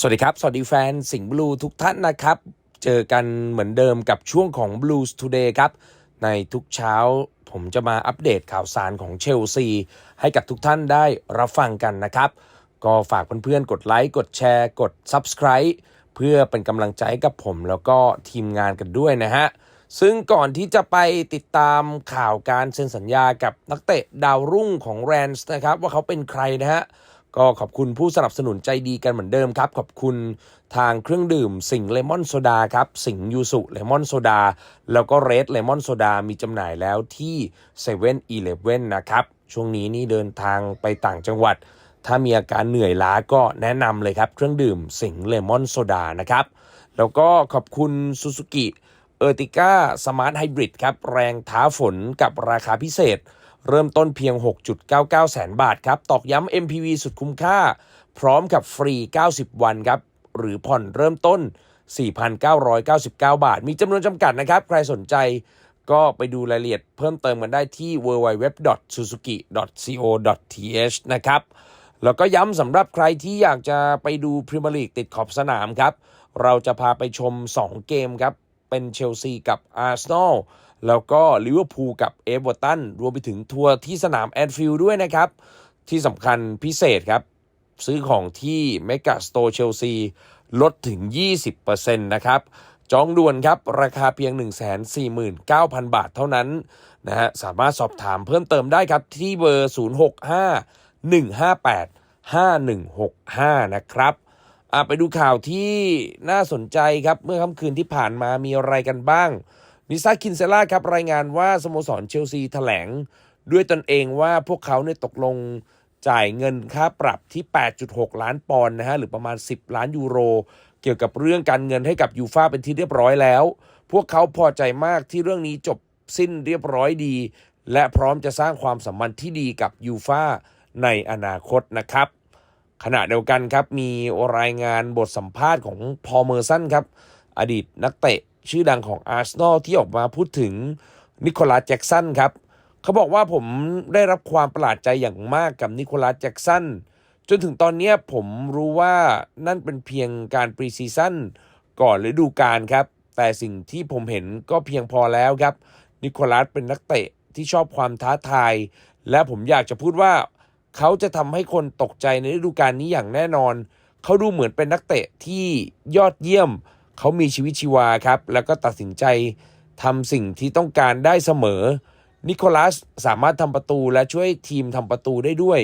สวัสดีครับ สวัสดีแฟนสิงห์บลูทุกท่านนะครับ เจอกันเหมือนเดิมกับช่วงของ Blues Today ครับ ในทุกเช้าผมจะมาอัปเดตข่าวสารของเชลซี ให้กับทุกท่านได้รับฟังกันนะครับ ก็ฝากเพื่อนๆ กดไลค์ กดแชร์ กด Subscribe เพื่อเป็นกำลังใจให้กับผมแล้วก็ทีมงานกันด้วยนะฮะ ซึ่งก่อนที่จะไปติดตามข่าวการเซ็นสัญญากับนักเตะดาวรุ่งของแรนส์นะครับ ว่าเขาเป็นใครนะฮะ ก็ขอบคุณผู้สนับสนุนใจดีกันเหมือนเดิมครับ ขอบคุณทางเครื่องดื่มสิงเลมอนโซดาครับสิงยูสุเลมอนโซดาแล้วก็เรดเลมอนโซดามีจำหน่ายแล้วที่7 e เ e ่ e อนะครับ ช่วงนี้นี่เดินทางไปต่างจังหวัด ถ้ามีอาการเหนื่อยล้าก็แนะนำเลยครับ เครื่องดื่มสิงเลมอนโซดานะครับ แล้วก็ขอบคุณซูซูกิเออร์ติก้าสมาร์ทไฮบริดครับ แรงท้าฝนกับราคาพิเศษ เริ่มต้นเพียง 6.99 แสนบาทครับ ตอกย้ำ MPV สุดคุ้มค่า พร้อมกับฟรี 90 วันครับ หรือผ่อนเริ่มต้น 4,999 บาท มีจำนวนจำกัดนะครับ ใครสนใจก็ไปดูรายละเอียดเพิ่มเติมกันได้ที่ www.suzuki.co.th นะครับ แล้วก็ย้ำสำหรับใครที่อยากจะไปดูพรีเมียร์ลีกติดขอบสนามครับ เราจะพาไปชม 2 เกมครับ เป็นเชลซีกับอาร์เซนอล แล้วก็ลิเวอร์พูลกับเอเวอร์ตันรวมไปถึงทัวร์ที่สนามแอนฟิลด์ด้วยนะครับ ที่สำคัญพิเศษครับ ซื้อของที่เมกาสโตเชลซีลดถึง 20%นะครับ จองด่วนครับ ราคาเพียง 149,000 บาทเท่านั้นนะฮะสามารถสอบถามเพิ่มเติมได้ครับ ที่เบอร์ 065 158 5165 นะครับอะไปดูข่าวที่น่าสนใจครับ เมื่อค่ำคืนที่ผ่านมามีอะไรกันบ้าง นิซาคินเซล่าครับรายงานว่าสโมสรเชลซีแถลง ด้วยตนเองว่าพวกเขาเนี่ยตกลงจ่ายเงินค่าปรับที่ 8.6 ล้านปอนด์นะฮะหรือประมาณ 10 ล้านยูโร เกี่ยวกับเรื่องการเงินให้กับยูฟาเป็นที่เรียบร้อยแล้ว พวกเขาพอใจมากที่เรื่องนี้จบสิ้นเรียบร้อยดี และพร้อมจะสร้างความสัมพันธ์ที่ดีกับยูฟาในอนาคตนะครับขณะเดียวกันครับมีรายงานบทสัมภาษณ์ของพอเมอร์สันครับ อดีตนักเตะ ชื่อดังของอาร์เซนอลที่ออกมาพูดถึงนิโคลัสแจ็กสันครับ เขาบอกว่าผมได้รับความประหลาดใจอย่างมากกับนิโคลัสแจ็กสันจนถึงตอนนี้ผมรู้ว่านั่นเป็นเพียงการปรีซีซั่นก่อนฤดูกาลครับ แต่สิ่งที่ผมเห็นก็เพียงพอแล้วครับ นิโคลัสเป็นนักเตะที่ชอบความท้าทาย และผมอยากจะพูดว่า เขาจะทำให้คนตกใจในฤดูกาลนี้อย่างแน่นอน เขาดูเหมือนเป็นนักเตะที่ยอดเยี่ยม เขามีชีวิตชีวาครับ แล้วก็ตัดสินใจทำสิ่งที่ต้องการได้เสมอ นิโคลัสสามารถทำประตูและช่วยทีมทำประตูได้ด้วย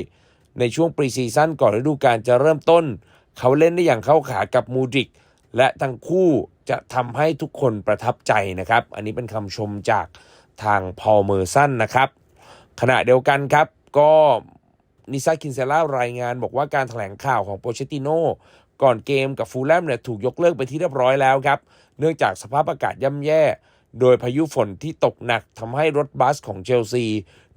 ในช่วงปรีซีซั่นก่อนฤดูกาลจะเริ่มต้น เขาเล่นได้อย่างเข้าขากับมูดริก และทั้งคู่จะทำให้ทุกคนประทับใจนะครับ อันนี้เป็นคำชมจากทางพอลเมอร์สันนะครับ ขณะเดียวกันครับก็ นิซาคินเซล่ารายงานบอกว่าการถแถลงข่าวของโปเชติโนก่อนเกมกับฟูลแลมเนี่ยถูกยกเลิกไปที่เรียบร้อยแล้วครับ เนื่องจากสภาพอากาศย่ำแย่ โดยพายุฝนที่ตกหนักทำให้รถบัสของเชลซี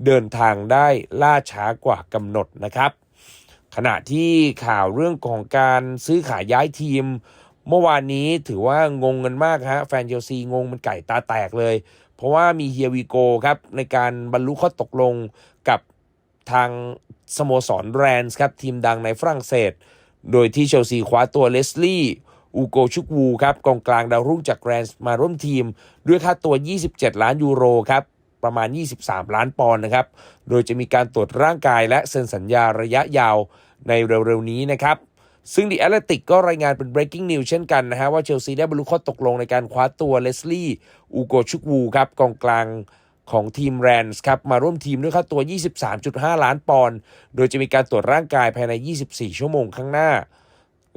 เดินทางได้ล่าช้ากว่ากำหนดนะครับ ขณะที่ข่าวเรื่องของการซื้อขายย้ายทีม เมื่อวานนี้ถือว่างงกันมากฮะแฟนเชลซีงงมันไก่ตาแตกเลย เพราะว่ามีเฮียวีโกครับในการบรรลุข้อตกลงกับทาง สโมสรแรนส์ครับทีมดังในฝรั่งเศส โดยที่เชลซีคว้าตัวเลสลี่อูโกชุกวูครับกองกลางดาวรุ่งจากแรนส์มาร่วมทีม ด้วยค่าตัว 27 ล้านยูโรครับประมาณ 23 ล้านปอนด์นะครับ โดยจะมีการตรวจร่างกายและเซ็นสัญญาระยะยาวในเร็วๆนี้นะครับซึ่ง The Athletic ก็รายงานเป็น breaking news เช่นกันนะฮะว่าเชลซีได้บรรลุข้อตกลงในการคว้าตัวเลสลี่อูโกชุกวูครับกองกลาง ของทีมแรนส์ครับ มาร่วมทีมด้วยค่าตัว 23.5 ล้านปอนด์ โดยจะมีการตรวจร่างกายภายใน 24 ชั่วโมงข้างหน้า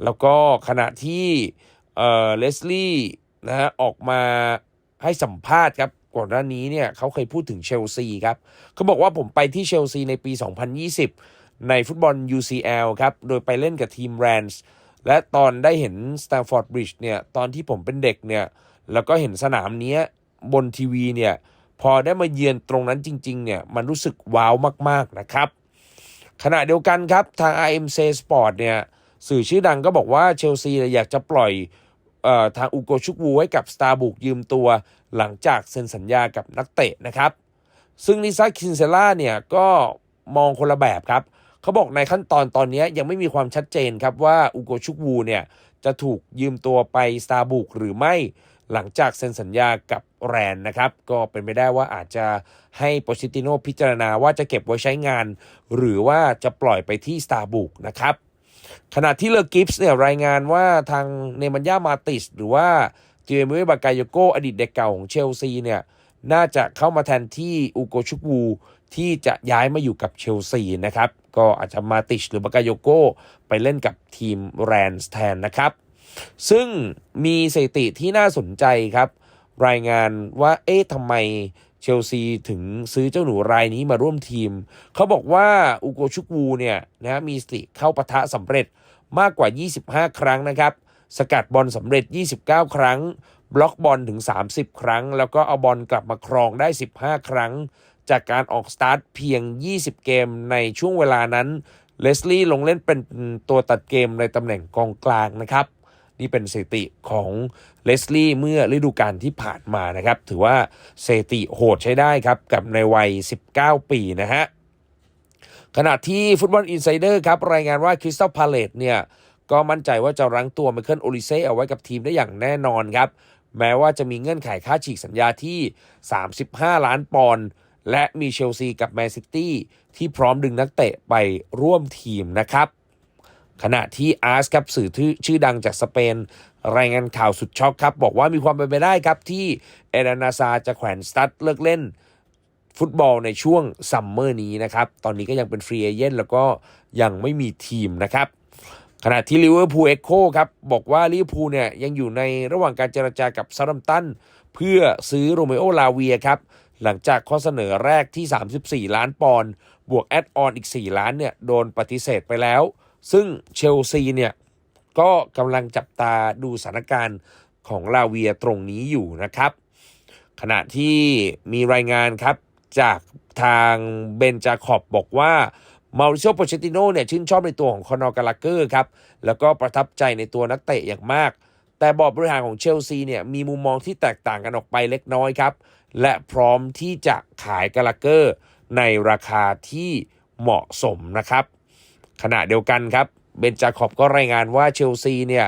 แล้วก็ขณะที่เอ่อเลสลี่นะฮะออกมาให้สัมภาษณ์ครับก่อนหน้านี้เนี่ยเขาเคยพูดถึงเชลซีครับเขาบอกว่าผมไปที่เชลซีในปี 2020 ในฟุตบอล UCL ครับ โดยไปเล่นกับทีมแรนส์และตอนได้เห็น Stamford Bridge เนี่ยตอนที่ผมเป็นเด็กเนี่ยแล้วก็เห็นสนามนี้บนทีวีเนี่ย พอได้มาเยือนตรงนั้นจริง ๆ เนี่ย มันรู้สึกว้าวมาก ๆ นะครับ ขณะเดียวกันครับ ทาง RMC Sport เนี่ย สื่อชื่อดังก็บอกว่าเชลซีอยากจะปล่อยออทางอูโกชุกวูให้กับสตาร์บุกยืมตัว หลังจากเซ็นสัญญากับนักเตะนะครับ ซึ่งนิซาคินเซล่าเนี่ย ก็มองคนละแบบครับเขาบอกในขั้นตอนตอนนี้ยังไม่มีความชัดเจนครับว่าอุโกชุกวูเนี่ยจะถูกยืมตัวไปสตาร์บุกหรือไม่หลังจากเซ็นสัญญากับ แรนนะครับ ก็เป็นไปได้ว่าอาจจะให้โปชิติโนพิจารณาว่าจะเก็บไว้ใช้งาน หรือว่าจะปล่อยไปที่สตาร์บุกนะครับขณะที่เลอกิฟส์เนี่ยรายงานว่าทางเนมันยามาติส หรือว่าเจมิเวบากายโกอดีตเด็กเก่าของเชลซีเนี่ยน่าจะเข้ามาแทนที่อูโกชุกวูที่จะย้ายมาอยู่กับเชลซีนะครับ ก็อาจจะมาติชหรือบากายโกไปเล่นกับทีมแรนส์แทนนะครับ ซึ่งมีสถิติที่น่าสนใจครับ รายงานว่าเอ๊ะทำไมเชลซีถึงซื้อเจ้าหนูรายนี้มาร่วมทีม เขาบอกว่าอูโกชุกวูเนี่ยนะมีสติเข้าปะทะสำเร็จมากกว่า 25 ครั้งนะครับ สกัดบอลสำเร็จ 29 ครั้ง บล็อกบอลถึง 30 ครั้ง แล้วก็เอาบอลกลับมาครองได้ 15 ครั้ง จากการออกสตาร์ทเพียง 20 เกมในช่วงเวลานั้นเลสลี่ลงเล่นเป็นตัวตัดเกมในตำแหน่งกองกลางนะครับ นี่เป็นสถิติของเลสลี่เมื่อฤดูกาลที่ผ่านมานะครับ ถือว่าสถิติโหดใช้ได้ครับ กับในวัย 19 ปีนะฮะขณะที่ฟุตบอลอินไซเดอร์ครับ รายงานว่าคริสตัลพาเลตเนี่ย ก็มั่นใจว่าจะรั้งตัวไมเคิลโอลิเซ่เอาไว้กับทีมได้อย่างแน่นอนครับ แม้ว่าจะมีเงื่อนไขค่าฉีกสัญญาที่ 35 ล้านปอนด์และมีเชลซีกับแมนซิตี้ที่พร้อมดึงนักเตะไปร่วมทีมนะครับ ขณะที่อาร์สครับสื่อชื่อดังจากสเปน รายงานข่าวสุดช็อกครับ บอกว่ามีความเป็นไปได้ครับที่เอเดนาซาจะแขวนสตัดเลิกเล่นฟุตบอลในช่วงซัมเมอร์นี้นะครับ ตอนนี้ก็ยังเป็นฟรีเอเจนต์แล้วก็ยังไม่มีทีมนะครับ ขณะที่ลิเวอร์พูลเอ็กโคครับ บอกว่าลิเวอร์พูลเนี่ยยังอยู่ในระหว่างการเจรจากับซาดัมตัน เพื่อซื้อโรเมโอลาเวียครับ หลังจากข้อเสนอแรกที่ 34 ล้านปอนด์บวกแอดออนอีก 4 ล้านเนี่ยโดนปฏิเสธไปแล้ว ซึ่งเชลซีเนี่ยก็กำลังจับตาดูสถานการณ์ของลาเวียตรงนี้อยู่นะครับ ขณะที่มีรายงานครับจากทางเบนจาคอบบอกว่ามาริโอโปเชติโนเนี่ยชื่นชอบในตัวของคอนอร์กาลาเกอร์ครับ แล้วก็ประทับใจในตัวนักเตะอย่างมาก แต่บอร์ดบริหารของเชลซีเนี่ยมีมุมมองที่แตกต่างกันออกไปเล็กน้อยครับ และพร้อมที่จะขายกาลาเกอร์ในราคาที่เหมาะสมนะครับ ขณะเดียวกันครับเบนจาคอบก็รายงานว่าเชลซีเนี่ย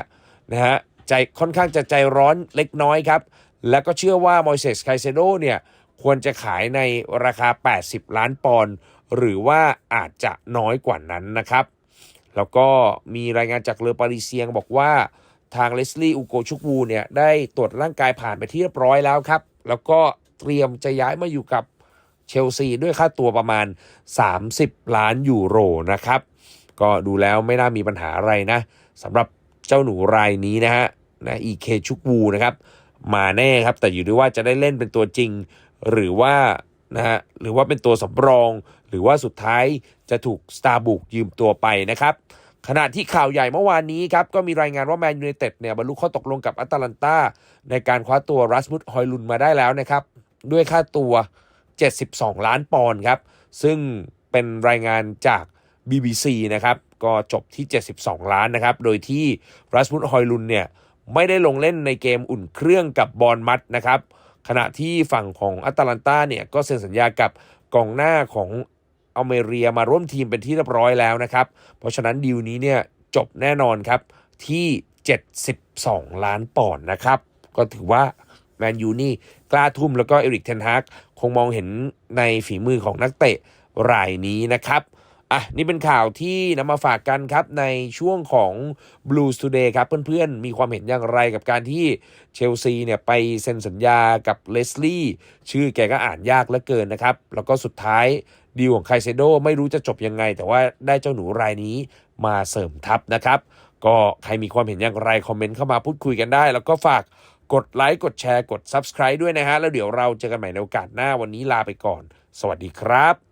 นะฮะใจค่อนข้างจะใจร้อนเล็กน้อยครับ แล้วก็เชื่อว่ามอยเซสไคเซโดเนี่ยควรจะขายในราคา 80 ล้านปอนด์หรือว่าอาจจะน้อยกว่านั้นนะครับ แล้วก็มีรายงานจากเลอปาริเซียงบอกว่าทางเลสลี่อูโกชุกวูเนี่ยได้ตรวจร่างกายผ่านไปที่เรียบร้อยแล้วครับ แล้วก็เตรียมจะย้ายมาอยู่กับเชลซีด้วยค่าตัวประมาณ 30 ล้านยูโรนะครับ ก็ดูแล้วไม่น่ามีปัญหาอะไรนะสำหรับเจ้าหนูรายนี้นะฮะนะอีเคชุกวูนะครับมาแน่ครับ แต่อยู่ที่ว่าจะได้เล่นเป็นตัวจริง หรือว่านะฮะหรือว่าเป็นตัวสำรอง หรือว่าสุดท้ายจะถูกสตาร์บุกยืมตัวไปนะครับขณะที่ข่าวใหญ่เมื่อวานนี้ครับ ก็มีรายงานว่าแมนยู i นเต็ดเนี่ยบรรลุข้อตกลงกับอัตแลนตาในการคว้าตัวรัสมุดฮอยลุนมาได้แล้วนะครับ ด้วยค่าตัว 72 ล้านปอนด์ครับ ซึ่งเป็นรายงานจาก BBC นะครับก็จบที่ 72 ล้านนะครับ โดยที่รัสมุดฮอยลุนเนี่ยไม่ได้ลงเล่นในเกมอุ่นเครื่องกับบอลมัดนะครับ ขณะที่ฝั่งของอัตแลนตาเนี่ยก็เซ็นสัญญากับกองหน้าของอเมเรียมาร่วมทีมเป็นที่เรียบร้อยแล้วนะครับ เพราะฉะนั้นดีลนี้เนี่ยจบแน่นอนครับที่ 72 ล้านปอนด์นะครับ ก็ถือว่าแมนยูนี่กล้าทุ่มแล้วก็เอริกเทนฮากคงมองเห็นในฝีมือของนักเตะรายนี้นะครับ อะนี่เป็นข่าวที่นำมาฝากกันครับในช่วงของ Blues Today ครับเพื่อนๆ มีความเห็นอย่างไรกับการที่เชลซีเนี่ยไปเซ็นสัญญากับเลสลี่ชื่อแกก็อ่านยากเหลือเกินนะครับ แล้วก็สุดท้ายดีลของไคเซโดไม่รู้จะจบยังไง แต่ว่าได้เจ้าหนูรายนี้มาเสริมทัพนะครับ ก็ใครมีความเห็นอย่างไร คอมเมนต์เข้ามาพูดคุยกันได้ แล้วก็ฝากกดไลค์กดแชร์กด Subscribe ด้วยนะฮะแล้วเดี๋ยวเราเจอกันใหม่ในโอกาสหน้าวันนี้ลาไปก่อน สวัสดีครับ